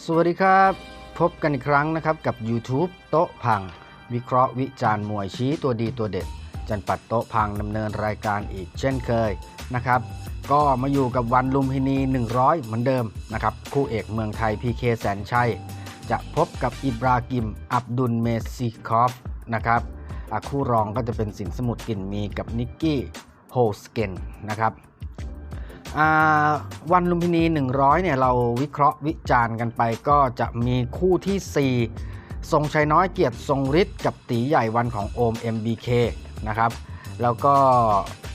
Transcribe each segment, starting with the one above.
สวัสดีครับ พบกันอีกครั้งนะครับกับ YouTube โต๊ะพัง วิเคราะห์วิจารณ์มวยชี้ตัวดีตัวเด็ด จันปัดโต๊ะพังดำเนินรายการอีกเช่นเคยนะครับ ก็มาอยู่กับวันลุมพินี 100 เหมือนเดิมนะครับคู่เอกเมืองไทยพีเคแสนชัย จะพบกับอิบรากิม อับดุลเมซิคอฟนะครับคู่รองก็จะเป็นสินสมุทรกลิ่นมีกับนิกกี้โฮสเกนนะครับ วันลุมพินี 100เนี่ยเราวิเคราะห์วิจารณ์กันไปก็จะมีคู่ที่ 4 ทรงชัยน้อยเกียรติทรงฤทธิ์กับตีใหญ่วันของโอม MBK นะครับแล้วก็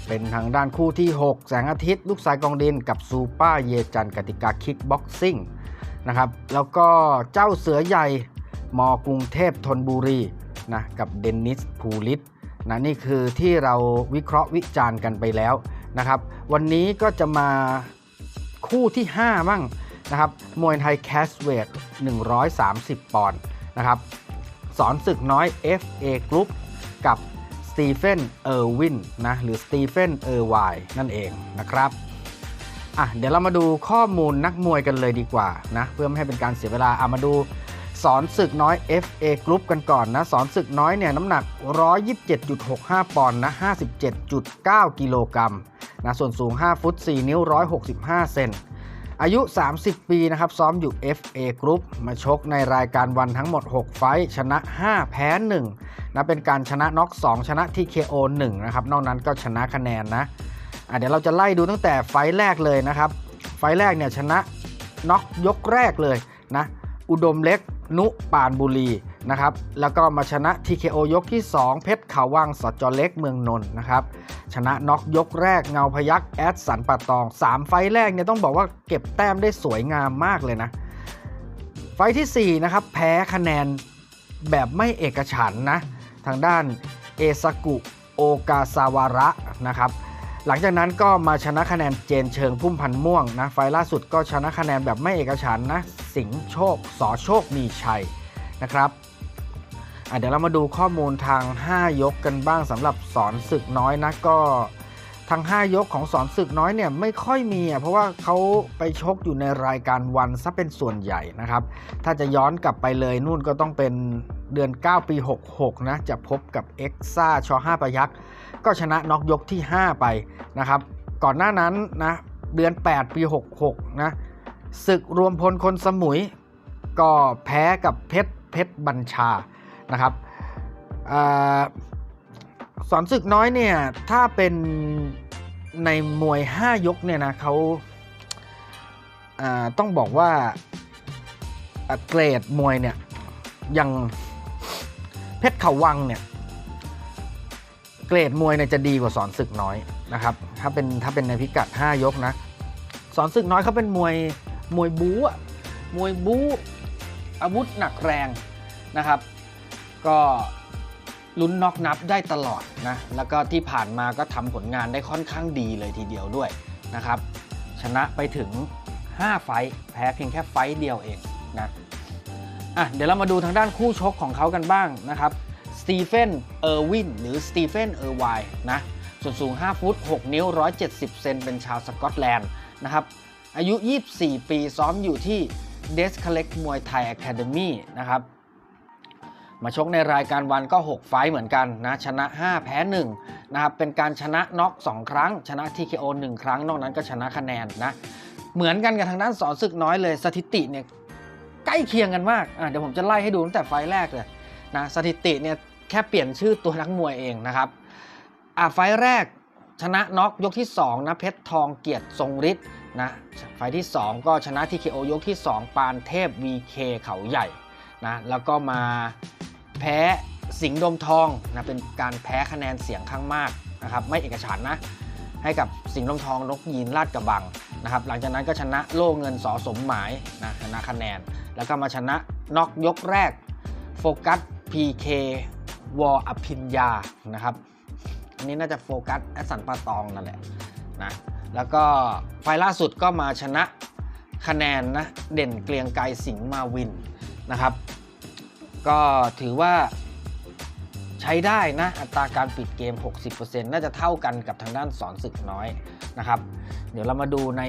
เป็นทางด้านคู่ที่ 6 แสงอาทิตย์ ลูกสายกองดินกับซูปอร์เยจันกติกาคิกบ็อกซิ่งนะครับแล้วก็เจ้าเสือใหญ่มกรุงเทพธนบุรีนะกับเดนนิสภูลิตนะนี่คือที่เราวิเคราะห์วิจารณ์กันไปแล้ว นะครับวันนี้ก็จะมาคู่ที่ 5 มั่งนะครับมวยไทยแคสเวท130 ปอนด์นะครับสอนศึกน้อย FA Group กับสตีเฟนเออร์วินนะหรือสตีเฟนเออร์ไวนั่นเองนะครับอะเดี๋ยวเรามาดูข้อมูลนักมวยกันเลยดีกว่านะเพื่อไม่ให้เป็นการเสียเวลาเอามาดูสอนศึกน้อย FA Group กันก่อนนะสอนศึกน้อยเนี่ยน้ำหนัก 127.65 ปอนด์นะ 57.9 กิโลกรัม นะส่วนสูง 5 ฟุต 4 นิ้ว 165 เซนอายุ 30 ปีนะครับ ซ้อมอยู่ FA Group มาชกในรายการวันทั้งหมด 6 ไฟท์ชนะ 5 แพ้1นะเป็นการชนะน็อก 2 ชนะ TKO 1นะครับ นอกนั้นก็ชนะคะแนนนะะเดี๋ยวเราจะไล่ดูตั้งแต่ไฟท์แรกเลยนะครับ ไฟท์แรกเนี่ยชนะน็อกยกแรกเลยนะ อุดมเล็ก นุปานบุรีนะครับ แล้วก็มาชนะ TKO ยกที่ 2 เพชรขาววังสจเล็กเมืองนนท์นะครับ ชนะน็อกยกแรกเงาพยักแอดสันปะตอง 3 ไฟแรกเนี่ยต้องบอกว่าเก็บแต้มได้สวยงามมากเลยนะ ไฟทีสี่ 4 นะครับ แพ้คะแนนแบบไม่เอกฉันนะ ทางด้านเอซากุโอกาซาวาระนะครับ หลังจากนั้นก็มาชนะคะแนนเจนเชิงพุ่มพันม่วงนะไฟล่าสุดก็ชนะคะแนนแบบไม่เอกฉันนะ สิงโชคสอโชคมีชัยนะครับ เดี๋ยวเรามาดูข้อมูลทาง 5 ยกกันบ้างสำหรับสอนศึกน้อยนะก็ทาง 5 ยกของสอนศึกน้อยเนี่ยไม่ค่อยมีเพราะว่าเขาไปชกอยู่ในรายการวันซะเป็นส่วนใหญ่นะครับ ถ้าจะย้อนกลับไปเลยนู่นก็ต้องเป็นเดือน 9 ปี 66 นะ จะพบกับเอ็กซ่าช5ประยักษ์ก็ชนะน็อกยกที่ 5 ไปนะครับ ก่อนหน้านั้นนะเดือน 8 ปี 66 นะศึกรวมพลคนสมุย ก็แพ้กับเพชรเพชรบัญชา นะครับอสอนศึกน้อยเนี่ยถ้าเป็นในมวย 5 ยกเนี่ยนะเขาาต้องบอกว่าเกรดมวยเนี่ยอย่างเพชรเขาวังเนี่ยเกรดมวยเนี่ยจะดีกว่าสอนศึกน้อยนะครับ ถ้าเป็นถ้าเป็นในพิกัด 5 ยกนะสอนศึกน้อยเขาเป็นมวยมวยบู๊อะมวยบู๊อาวุธหนักแรงนะครับ ก็ลุ้นน็อกนับได้ตลอดนะ แล้วก็ที่ผ่านมาก็ทำผลงานได้ค่อนข้างดีเลยทีเดียวด้วยนะครับ ชนะไปถึง 5 ไฟท์แพ้เพียงแค่ไฟท์เดียวเองนะอะเดี๋ยวเรามาดูทางด้านคู่ชกของเขากันบ้างนะครับสตีเฟน เออร์วิน หรือสตีเฟน เออร์ไวนะส่วนสูง 5 ฟุต 6 นิ้ว 170 เซนเป็นชาวสกอตแลนด์นะครับ อายุ 24 ปีซ้อมอยู่ที่เดสคาเล็กมวยไทยอะคาเดมี่นะครับ มาชกในรายการวันก็ 6 ไฟเหมือนกันนะชนะ 5 แพ้1นะครับเป็นการชนะน็อก2 ครั้ง ชนะ TKO 1ครั้ง นอกนั้นก็ชนะคะแนนนะเหมือนกันกับทางด้านสอนศึกน้อยเลย สถิติเนี่ยใกล้เคียงกันมากอะเดี๋ยวผมจะไล่ให้ดูตั้งแต่ไฟแรกเลยนะสถิติเนี่ยแค่เปลี่ยนชื่อตัวนักมวยเองนะครับอะไฟแรกชนะน็อกยกที่ 2นะเพชรทองเกียรติทรงฤทธิ์นะไฟที่ 2 ก็ชนะ TKO ยกที่ 2 ปานเทพ VK เขาใหญ่นะแล้วก็มา แพ้สิงห์ดมทองนะเป็นการแพ้คะแนนเสียงข้างมากนะครับไม่เอกฉันนะให้กับสิงห์ดมทองนกยีนลาดกระบังนะครับหลังจากนั้นก็ชนะโล่เงินสอสมหมายนะชนะคะแนน แล้วก็มาชนะน็อกยกแรก โฟกัส PK วออภิญญานะครับอันนี้น่าจะโฟกัสแอสสันปาตองนั่นแหละนะแล้วก็ไฟล์ล่าสุดก็มาชนะคะแนนนะเด่นเกรียงไกรสิงห์มาวินนะครับ ก็ถือว่าใช้ได้นะ อัตราการปิดเกม 60%น่าจะเท่ากันกับทางด้านสอนศึกน้อยนะครับ เดี๋ยวเรามาดูใน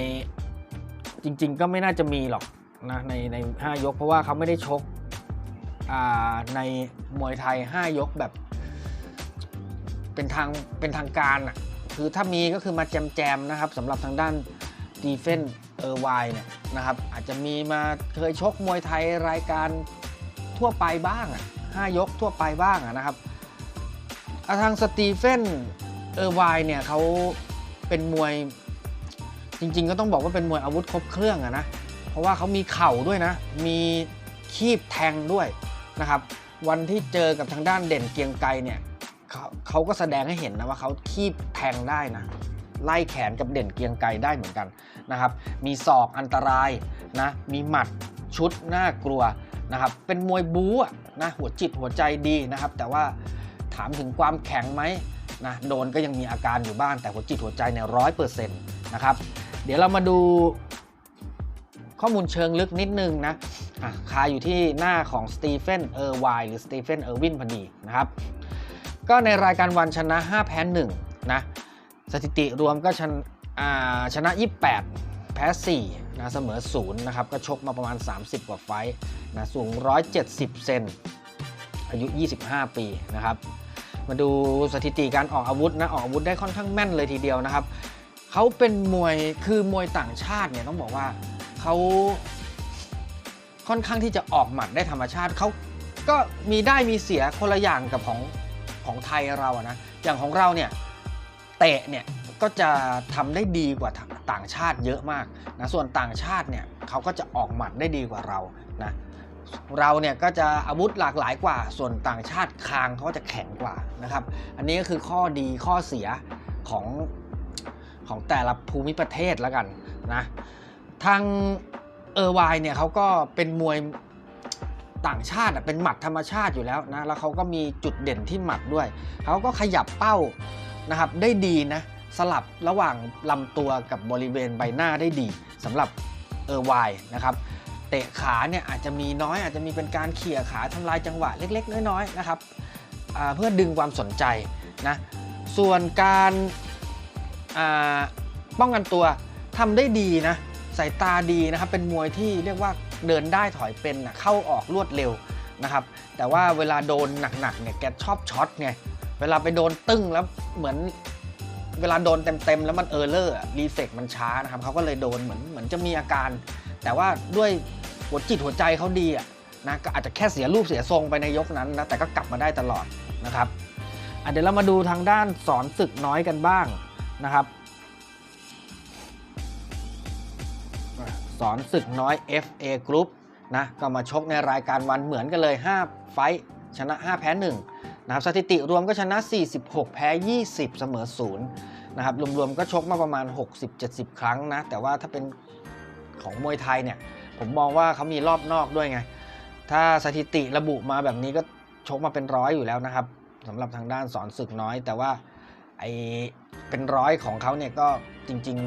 จริง ๆ ก็ไม่น่าจะมีหรอกนะในใน 5 ยก เพราะว่าเขาไม่ได้ชกในมวยไทย 5 ยกแบบ เป็นทางเป็นทางการอะคือถ้ามีก็คือมาแจมแจมๆนะครับสำหรับทางด้านดีเฟนเออร์ไวเนี่ยนะครับอาจจะมีมาเคยชกมวยไทยรายการ ทั่วไปบ้างอะห้ายกทั่วไปบ้างอะนะครับทางสตีเฟนเออร์ไวเนี่ยเขาเป็นมวยจริง ๆ ก็ต้องบอกว่าเป็นมวยอาวุธครบเครื่องอะนะเพราะว่าเขามีเข่าด้วยนะ มีคีบแทงด้วยนะครับวันที่เจอกับทางด้านเด่นเกียงไกรเนี่ยเขาเขาก็แสดงให้เห็นนะว่าเขาคีบแทงได้นะไล่แขนกับเด่นเกียงไกรได้เหมือนกันนะครับ มีศอกอันตรายนะมีหมัดชุดน่ากลัว นะครับเป็นมวยบู๊นะหัวจิตหัวใจดีนะครับ แต่ว่าถามถึงความแข็งไหมนะโดนก็ยังมีอาการอยู่บ้างแต่หัวจิตหัวใจเนี่ยร้อยเปอร์เซ็นต์นะครับเดี๋ยวเรามาดูข้อมูลเชิงลึกนิดนึงนะะคาอยู่ที่หน้าของสตีเฟนเออร์ไวหรือสตีเฟนเออร์วินพอดีนะครับ ก็ในรายการวันชนะ 5 แพ้1นะสถิติรวมก็ชนะอ่าชนะ 28 แพ้ 4 นะเสมอ0นะครับก็ชกมาประมาณ 30 กว่าไฟนะสูง 170 เซนอายุ 25 ปีนะครับมาดูสถิติการออกอาวุธนะออกอาวุธได้ค่อนข้างแม่นเลยทีเดียวนะครับเขาเป็นมวยคือมวยต่างชาติเนี่ยต้องบอกว่าเขาค่อนข้างที่จะออกหมัดได้ธรรมชาติเขาก็มีได้มีเสียคนละอย่างกับของของไทยเราอะนะอย่างของเราเนี่ยเตะเนี่ยก็จะทำได้ดีกว่า ต่างชาติเยอะมากนะส่วนต่างชาติเนี่ยเขาก็จะออกหมัดได้ดีกว่าเรานะเราเนี่ยก็จะอาวุธหลากหลายกว่า ส่วนต่างชาติคางเขาจะแข็งกว่านะครับ อันนี้ก็คือข้อดีข้อเสียของของแต่ละภูมิประเทศแล้วกันนะทางเออร์ไวเนี่ยเขาก็เป็นมวยต่างชาติเป็นหมัดธรรมชาติอยู่แล้วนะแล้วเขาก็มีจุดเด่นที่หมัดด้วยเขาก็ขยับเป้านะครับได้ดีนะ สลับระหว่างลำตัวกับบริเวณใบหน้าได้ดีสำหรับเออร์ไวน์นะครับเตะขาเนี่ยอาจจะมีน้อยอาจจะมีเป็นการเขี่ยขาทำลายจังหวะเล็ก ๆ น้อยๆนะครับเพื่อดึงความสนใจนะส่วนการาป้องกันตัวทำได้ดีนะสายตาดีนะครับเป็นมวยที่เรียกว่าเดินได้ถอยเป็นนะเข้าออกรวดเร็วนะครับแต่ว่าเวลาโดนหนักๆเนี่ยแกชอบช็อตไงเวลาไปโดนตึ้งแล้วเหมือน เวลาโดนเต็มๆ แล้วมันเออร์เลอร์รีเฟกมันช้านะครับเขาก็เลยโดนเหมือนเหมือนจะมีอาการ แต่ว่าด้วยหัวจิตหัวใจเขาดีอะนะก็อาจจะแค่เสียรูปเสียทรงไปในยกนั้นนะแต่ก็กลับมาได้ตลอดนะครับเดี๋ยวเรามาดูทางด้านสอนศึกน้อยกันบ้างนะครับ สอนศึกน้อย FA Group นะก็มาชกในรายการวันเหมือนกันเลย 5 ไฟชนะ 5 แพ้ 1 นะครับสถิติรวมก็ชนะ 46 แพ้ 20 เสมอ0นะครับรวมๆก็ชกมาประมาณ 60-70 ครั้งนะ แต่ว่าถ้าเป็นของมวยไทยเนี่ย ผมมองว่าเขามีรอบนอกด้วยไง ถ้าสถิติระบุมาแบบนี้ก็ชกมาเป็นร้อยอยู่แล้วนะครับสำหรับทางด้านสอนศึกน้อย แต่ว่าไอเป็นร้อยของเขาเนี่ยก็จริง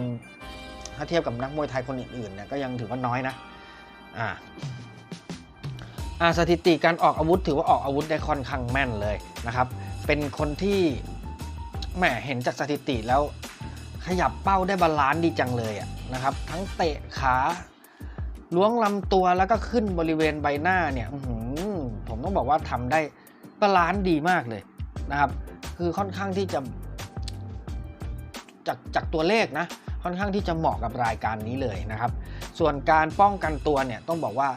ๆ ถ้าเทียบกับนักมวยไทยคนอื่นๆเนี่ยก็ยังถือว่าน้อยนะอ่า สถิติการออกอาวุธถือว่าออกอาวุธได้ค่อนข้างแม่นเลยนะครับ เป็นคนที่แหมเห็นจากสถิติแล้วขยับเป้าได้บาลานซ์ดีจังเลยนะครับ ทั้งเตะขาล้วงลำตัวแล้วก็ขึ้นบริเวณใบหน้าเนี่ยผมต้องบอกว่าทำได้บาลานซ์ดีมากเลยนะครับ คือค่อนข้างที่จะจากจากตัวเลขนะค่อนข้างที่จะเหมาะกับรายการนี้เลยนะครับ ส่วนการป้องกันตัวเนี่ยต้องบอกว่า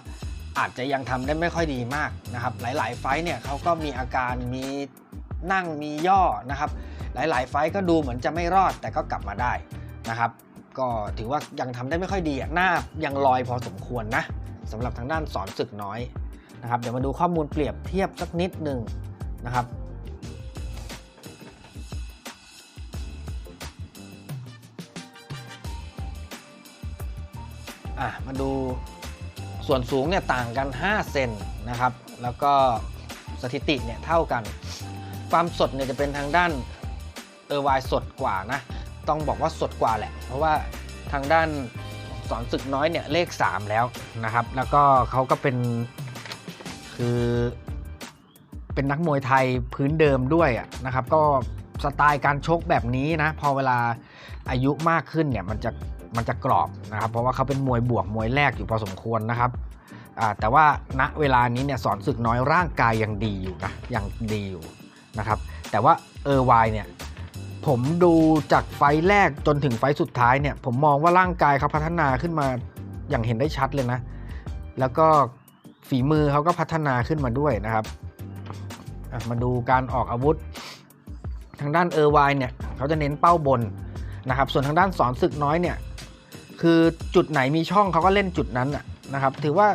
อาจจะยังทำได้ไม่ค่อยดีมากนะครับ หลาย ๆ ไฟท์เนี่ยเขาก็มีอาการมีนั่งมีย่อนะครับ หลาย ๆ ไฟท์ก็ดูเหมือนจะไม่รอดแต่ก็กลับมาได้นะครับ ก็ถือว่ายังทำได้ไม่ค่อยดีหน้ายังลอยพอสมควรนะสำหรับทางด้านสอนศึกน้อยนะครับ เดี๋ยวมาดูข้อมูลเปรียบเทียบสักนิดหนึ่งนะครับอะมาดู ส่วนสูงเนี่ยต่างกัน 5 เซนนะครับ แล้วก็สถิติเนี่ยเท่ากัน ความสดเนี่ยจะเป็นทางด้านเออร์วน์สดกว่านะ ต้องบอกว่าสดกว่าแหละ เพราะว่าทางด้านสอนศึกน้อยเนี่ยเลข 3 แล้วนะครับ แล้วก็เขาก็เป็นคือเป็นนักมวยไทยพื้นเดิมด้วยะนะครับ ก็สไตล์การชกแบบนี้นะ พอเวลาอายุมากขึ้นเนี่ยมันจะ มันจะกรอบนะครับ เพราะว่าเขาเป็นมวยบวกมวยแรกอยู่พอสมควรนะครับแต่ว่าณเวลานี้เนี่ยสอนศึกน้อยร่างกายยังดีอยู่นะยังดีอยู่นะครับ แต่ว่าเออร์วน์เนี่ยผมดูจากไฟแรกจนถึงไฟสุดท้ายเนี่ยผมมองว่าร่างกายเขาพัฒนาขึ้นมาอย่างเห็นได้ชัดเลยนะ แล้วก็ฝีมือเขาก็พัฒนาขึ้นมาด้วยนะครับมาดูการออกอาวุธ ทางด้านเออร์ไวน์เนี่ยเขาจะเน้นเป้าบนนะครับ ส่วนทางด้านสอนศึกน้อยเนี่ย คือจุดไหนมีช่องเขาก็เล่นจุดนั้นนะครับ ถือว่า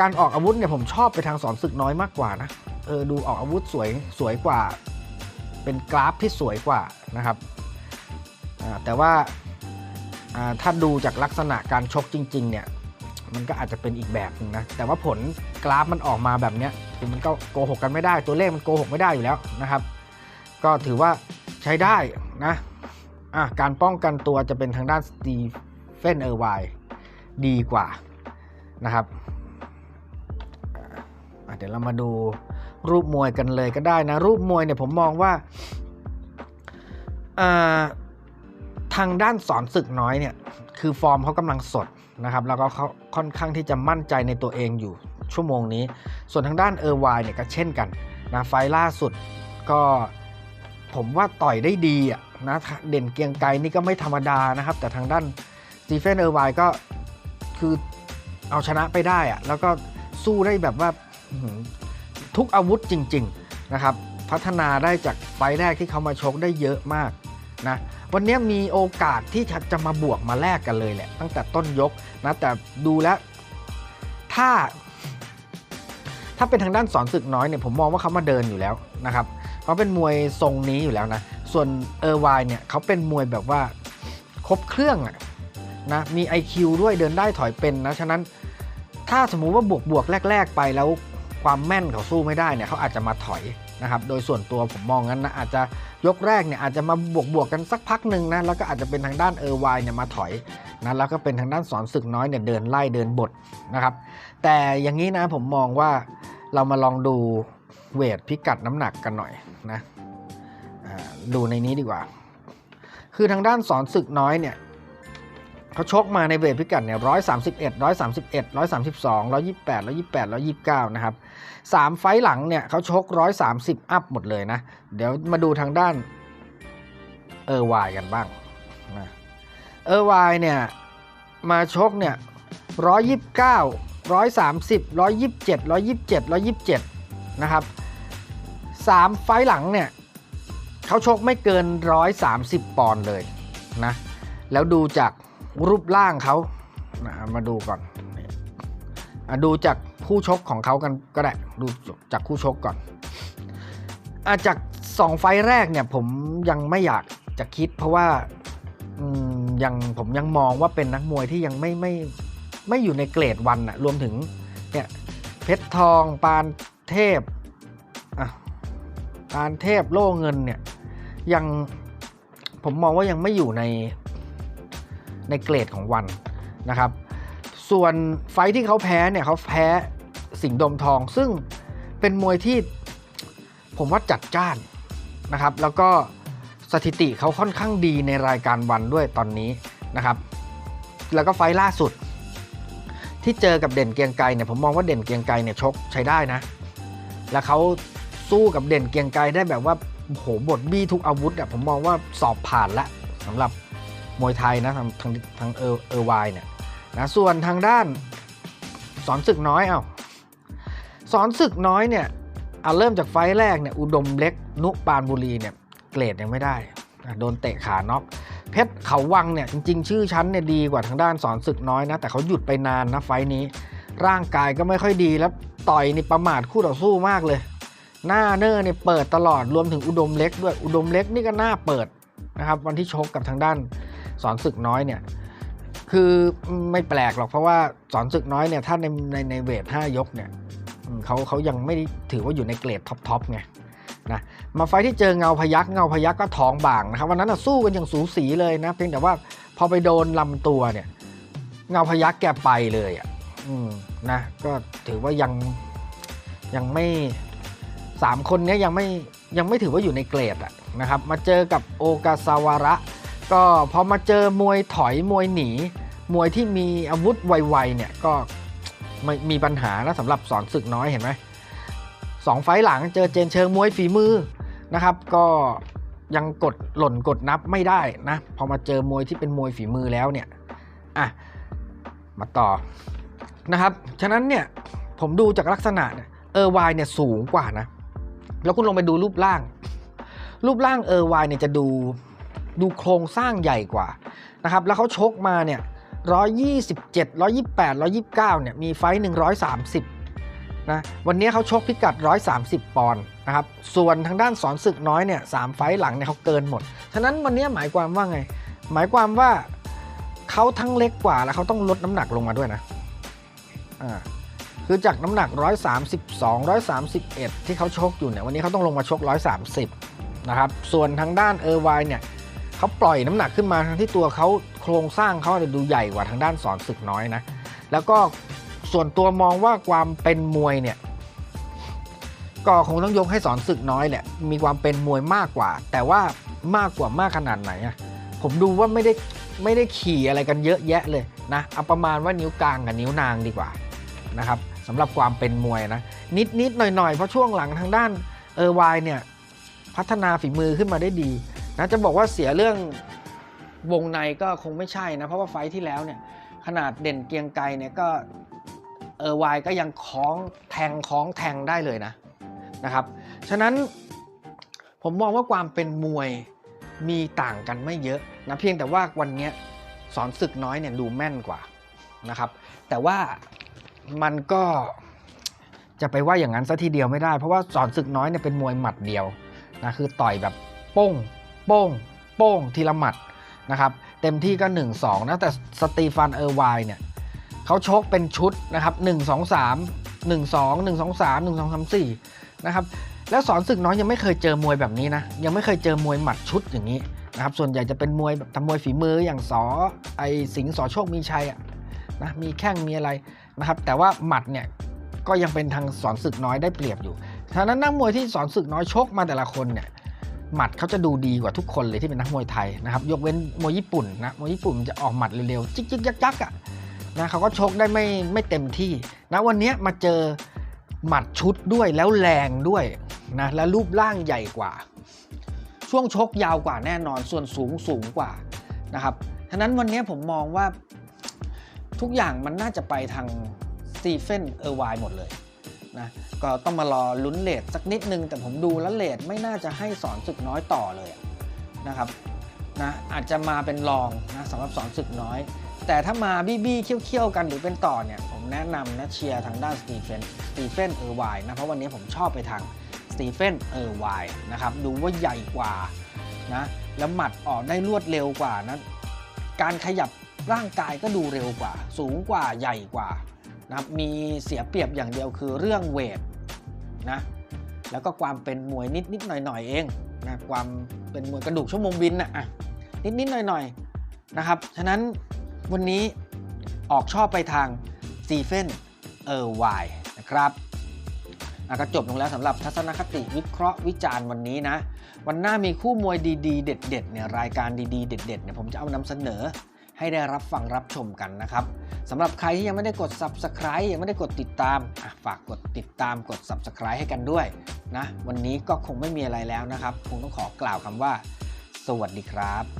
การออกอาวุธเนี่ยผมชอบไปทางสอนศึกน้อยมากกว่านะเออดูออกอาวุธสวยสวยกว่า เป็นกราฟที่สวยกว่านะครับแต่ว่าถ้าดูจากลักษณะการชกจริง ๆ เนี่ยมันก็อาจจะเป็นอีกแบบหนึงนะ แต่ว่าผลกราฟมันออกมาแบบเนี้ยคือมันก็โกหกกันไม่ได้ ตัวเลขมันโกหกไม่ได้อยู่แล้วนะครับ ก็ถือว่าใช้ได้นะะการป้องกันตัวจะเป็นทางด้านสตี เฟนเออร์ไวดีกว่านะครับเดี๋ยวเรามาดูรูปมวยกันเลยก็ได้นะ รูปมวยเนี่ยผมมองว่าทางด้านสอนศึกน้อยเนี่ย คือฟอร์มเขากำลังสดนะครับ แล้วก็เขาค่อนข้างที่จะมั่นใจในตัวเองอยู่ชั่วโมงนี้ ส่วนทางด้านเออร์ไวเนี่ยก็เช่นกันนะไฟล่าสุดก็ผมว่าต่อยได้ดีอะนะเด่นเกียงไกรนี่ก็ไม่ธรรมดานะครับ แต่ทางด้าน ตีเฟนเออร์ไวก็คือเอาชนะไปได้อะแล้วก็สู้ได้แบบว่าทุกอาวุธจริง ๆ นะครับ พัฒนาได้จากไฟแรกที่เขามาชกได้เยอะมากนะวันนี้มีโอกาสที่จะจะมาบวกมาแลกกันเลยแหละ ตั้งแต่ต้นยกนะแต่ดูแล้วถ้า ถ้าเป็นทางด้านสอนศึกน้อยเนี่ยผมมองว่าเขามาเดินอยู่แล้วนะครับเขาเป็นมวยทรงนี้อยู่แล้วนะ ส่วนเออร์ไวน์เนี่ยเขาเป็นมวยแบบว่าครบเครื่องอะ นะมี IQ ด้วยเดินได้ถอยเป็นนะฉะนั้นถ้าสมมุติว่าบวกบวกแรก ๆ ไปแล้วความแม่นเขาสู้ไม่ได้เนี่ยเขาอาจจะมาถอยนะครับโดยส่วนตัวผมมองงั้นนะอาจจะยกแรกเนี่ยอาจจะมาบวกบวกกันสักพักหนึ่งนะแล้วก็อาจจะเป็นทางด้านเออร์วน์เนี่ยมาถอยนะแล้วก็เป็นทางด้านสอนศึกน้อยเนี่ยเดินไล่เดินบดนะครับแต่อย่างนี้นะผมมองว่าเรามาลองดูเวทพิกัดน้ำหนักกันหน่อยนะดูในนี้ดีกว่า คือทางด้านสอนศึกน้อยเนี่ย เขาชกมาในเวทพิกัดเนี่ยร้อยสามสิบเอ็ดร้อยสามสิบเอ็ดร้อยสามสิบสองร้อยยี่แปดร้อยยี่แปดร้อยยี่เก้านะครับสามไฟต์หลังเนี่ยเขาชกร้อยสามสิบอัพหมดเลยนะ เดี๋ยวมาดูทางด้านเออร์วน์กันบ้างนะเออร์วน์เนี่ยมาชกเนี่ยร้อยยี่สิบเก้าร้อยสามสิบร้อยยี่สิบเจ็ดร้อยยี่สิบเจ็ดร้อยยี่สิบเจ็ดนะครับสามไฟล์หลังเนี่ยเขาชกไม่เกินร้อยสามสิบปอนด์เลยนะแล้วดูจาก รูปร่างเขานะมาดูก่อนดูจากคู่ชกของเขากันก็ได้ดูจากคู่ชกก่อนอจากสองไฟแรกเนี่ยผมยังไม่อยากจะคิด เพราะว่ายังผมยังมองว่าเป็นนักมวยที่ยังไม่ไม่ไม่อยู่ในเกรดวันอะรวมถึงเนี่ยเพชรทองปานเทพอะปานเทพโล่เงินเนี่ยยังผมมองว่ายังไม่อยู่ใน ในเกรดของวันนะครับ ส่วนไฟที่เขาแพ้เนี่ยเขาแพ้สิงห์ดมทอง ซึ่งเป็นมวยที่ผมว่าจัดจ้านนะครับ แล้วก็สถิติเขาค่อนข้างดีในรายการวันด้วยตอนนี้นะครับ แล้วก็ไฟล่าสุด ที่เจอกับเด่นเกียงไกรเนี่ยผมมองว่าเด่นเกียงไกรเนี่ยชกใช้ได้นะ แล้วเขาสู้กับเด่นเกียงไกรได้แบบว่าโหบทบี้ทุกอาวุธอะผมมองว่าสอบผ่านละสำหรับ มวยไทยนะทางทางทางเออเออวายเนี่ยนะส่วนทางด้านสอนศึกน้อยเอา้าสอนศึกน้อยเนี่ยเอาเริ่มจากไฟแรกเนี่ยอุดมเล็กนุปานบุรีเนี่ยเกรดยังไม่ได้โดนเตะขาน็อกเพชรเขาวังเนี่ยจริง ๆ ชื่อชั้นเนี่ยดีกว่าทางด้านสอนศึกน้อยนะ แต่เขาหยุดไปนานนะไฟนี้ ร่างกายก็ไม่ค่อยดีแล้วต่อยนี่ประมาทคู่ต่อสู้มากเลย หน้าเนอร์เนี่ยเปิดตลอดรวมถึงอุดมเล็กด้วยอุดมเล็กนี่ก็หน้าเปิดนะครับวันที่ชกกับทางด้าน สอนศึกน้อยเนี่ยคือไม่แปลกหรอกเพราะว่าสอนศึกน้อยเนี่ยถ้าในในในเวท5ยกเนี่ยเขาเขายังไม่ถือว่าอยู่ในเกรดท็อปทอปไงนะมาไฟที่เจอเงาพยักเงาพยักก็ท้องบางนะครับวันนั้นนะสู้กันอย่างสูสีเลยนะเพียงแต่ว่าพอไปโดนลำตัวเนี่ยเงาพยักแกไปเลยอะอืมนะก็ถือว่ายังยังไม่สามคนนี้ยยังไม่ยังไม่ถือว่าอยู่ในเกรดอะนะครับมาเจอกับโอกาซาวาระ ก็พอมาเจอมวยถอยมวยหนี มวยที่มีอาวุธไวๆเนี่ยก็ไม่มีปัญหานะสำหรับสอนศึกน้อยเห็นไหมสองไฟหลังเจอเจนเชิงมวยฝีมือนะครับ ก็ยังกดหล่นกดนับไม่ได้นะพอมาเจอมวยที่เป็นมวยฝีมือแล้วเนี่ยอะมาต่อนะครับ ฉะนั้นเนี่ยผมดูจากลักษณะเนี่ยเออวายเนี่ยสูงกว่านะ แล้วคุณลงไปดูรูปร่าง รูปร่างเออวายเนี่ยจะดู ดูโครงสร้างใหญ่กว่านะครับแล้วเขาชกมาเนี่ย127 128 129เนี่ยมีไฟต์130นะวันนี้เขาชกพิกัด 130 ปอนด์นะครับส่วนทางด้านสอนศึกน้อยเนี่ยสามไฟต์หลังเนี่ยเขาเกินหมด ฉะนั้นวันนี้หมายความว่าไง หมายความว่าเขาทั้งเล็กกว่าแล้วเขาต้องลดน้ำหนักลงมาด้วยนะอ่าคือจากน้ำหนัก 132 131 ที่เขาชกอยู่เนี่ยวันนี้เขาต้องลงมาชก 130นะครับส่วนทางด้านเออร์ไวเนี่ย เขาปล่อยน้ำหนักขึ้นมาทั้งที่ตัวเขาโครงสร้างเขาเนี่ยดูใหญ่กว่าทางด้านสอนศึกน้อยนะ แล้วก็ส่วนตัวมองว่าความเป็นมวยเนี่ย ก็คงต้องยกให้สอนศึกน้อยแหละมีความเป็นมวยมากกว่า แต่ว่ามากกว่ามากขนาดไหนอะผมดูว่าไม่ได้ไม่ได้ขี่อะไรกันเยอะแยะเลยนะเอาประมาณว่านิ้วกลางกับนิ้วนางดีกว่านะครับสำหรับความเป็นมวยนะนิดนิดหน่อยหน่อยๆเพราะช่วงหลังทางด้านเออวายเนี่ยพัฒนาฝีมือขึ้นมาได้ดี นะจะบอกว่าเสียเรื่องวงในก็คงไม่ใช่นะ เพราะว่าไฟที่แล้วเนี่ยขนาดเด่นเกียงไกรเนี่ยก็เออวายก็ยังคล้องแทงคล้องแทงได้เลยนะนะครับ ฉะนั้นผมมองว่าความเป็นมวยมีต่างกันไม่เยอะนะเพียงแต่ว่าวันนี้สอนศึกน้อยเนี่ยดูแม่นกว่านะครับ แต่ว่ามันก็จะไปว่าอย่างนั้นซะทีเดียวไม่ได้ เพราะว่าสอนศึกน้อยเนี่ยเป็นมวยหมัดเดียวนะคือต่อยแบบป้ง โป้ง โป้งทีละหมัดนะครับ เต็มที่ก็ 1 2 นะ แต่สตีฟานเออร์ไวเนี่ยเขาชกเป็นชุดนะครับ 1 2 3 1 2 1 2 3 1 2 3 4 นะครับ แล้วสอนศึกน้อยยังไม่เคยเจอมวยแบบนี้นะ ยังไม่เคยเจอมวยหมัดชุดอย่างนี้นะครับ ส่วนใหญ่จะเป็นมวยแบบทำมวยฝีมืออย่างสอไอสิงสอโชคมีชัยอะนะมีแข้งมีอะไรนะครับ แต่ว่าหมัดเนี่ยก็ยังเป็นทางสอนศึกน้อยได้เปรียบอยู่ฉะนั้นนักมวยที่สอนศึกน้อยชกมาแต่ละคนเนี่ย หมัดเขาจะดูดีกว่าทุกคนเลยที่เป็นนักมวยไทยนะครับยกเว้นมวยญี่ปุ่นนะมวยญี่ปุ่นมันจะออกหมัดเร็วๆจิกจิกยักยักอะนะเขาก็ชกได้ไม่ไม่เต็มที่นะวันนี้มาเจอหมัดชุดด้วยแล้วแรงด้วยนะและรูปร่างใหญ่กว่า ช่วงชกยาวกว่าแน่นอนส่วนสูงสูงกว่านะครับฉะนั้นวันนี้ผมมองว่าทุกอย่างมันน่าจะไปทางสตีเฟนเออร์ไวน์หมดเลย นะก็ต้องมารอลุ้นเลทสักนิดนึง แต่ผมดูแล้วเลทไม่น่าจะให้สอนศึกน้อยต่อเลยนะครับนะอาจจะมาเป็นรองนะสำหรับสอนศึกน้อย แต่ถ้ามาบี้บี้เคี่ยวๆกันหรือเป็นต่อเนี่ยผมแนะนำนะเชียร์ทางด้านสตีเฟนสตีเฟนเออร์ไวน์นะเพราะวันนี้ผมชอบไปทางสตีเฟนเออร์ไวน์นะครับดูว่าใหญ่กว่านะแล้วหมัดออกได้รวดเร็วกว่านะการขยับร่างกายก็ดูเร็วกว่า สูงกว่าใหญ่กว่า นะครับมีเสียเปรียบอย่างเดียวคือเรื่องเวทนะแล้วก็ความเป็นมวยนิดนิดหน่อยหน่อยเองนะความเป็นมวยกระดูกชั่วโมงบินนะอะนิดนิดหน่อยหน่อยนะครับฉะนั้นวันนี้ออกชอบไปทางซีเฟนเออร์ไวนะครับอะก็จบลงแล้วสำหรับทัศนคติวิเคราะห์วิจารณ์วันนี้นะ วันหน้ามีคู่มวยดีๆ เด็ดๆเนี่ยรายการดีๆ เด็ดๆเนี่ยผมจะเอานำเสนอ ให้ได้รับฟังรับชมกันนะครับสำหรับใครที่ยังไม่ได้กด Subscribe ยังไม่ได้กดติดตามอะฝากกดติดตามกด Subscribe ให้กันด้วยนะวันนี้ก็คงไม่มีอะไรแล้วนะครับ คงต้องขอกล่าวคำว่า สวัสดีครับ